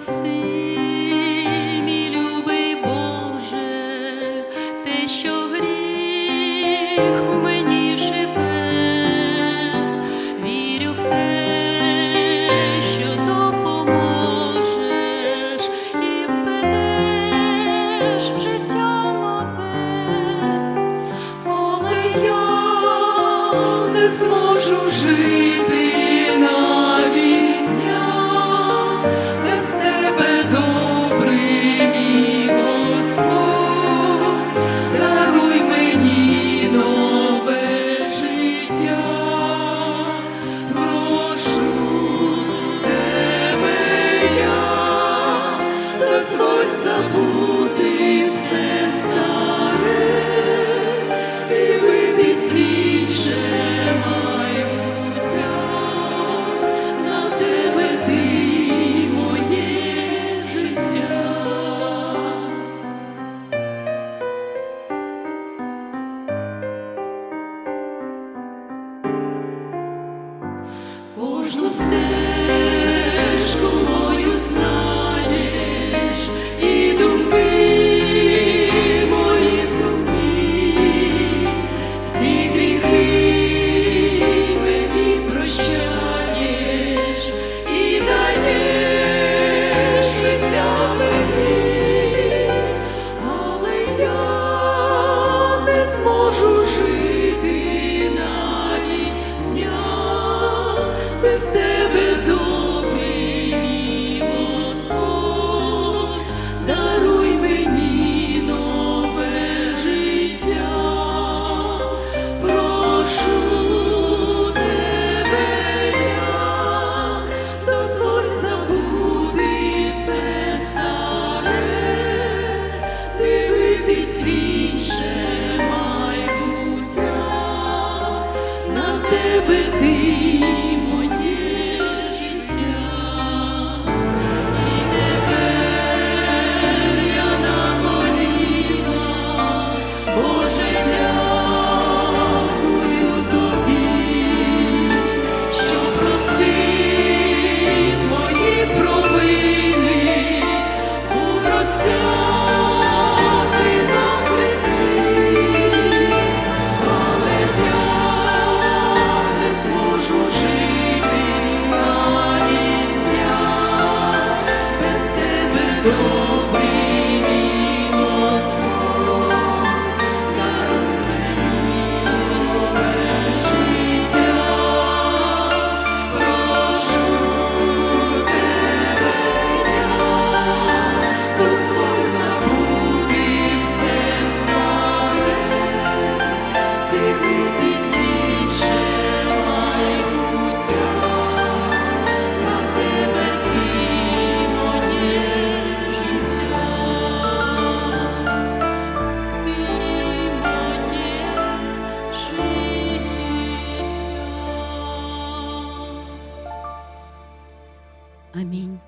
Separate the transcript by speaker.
Speaker 1: прости, мій любий Боже, те, що гріх у мені живе, вірю в те, що допоможеш і введеш в життя нове. Але я не зможу жити дозволь забути все старе дивитись майбуття, на тебе моє життя. Кожну стежку Amém.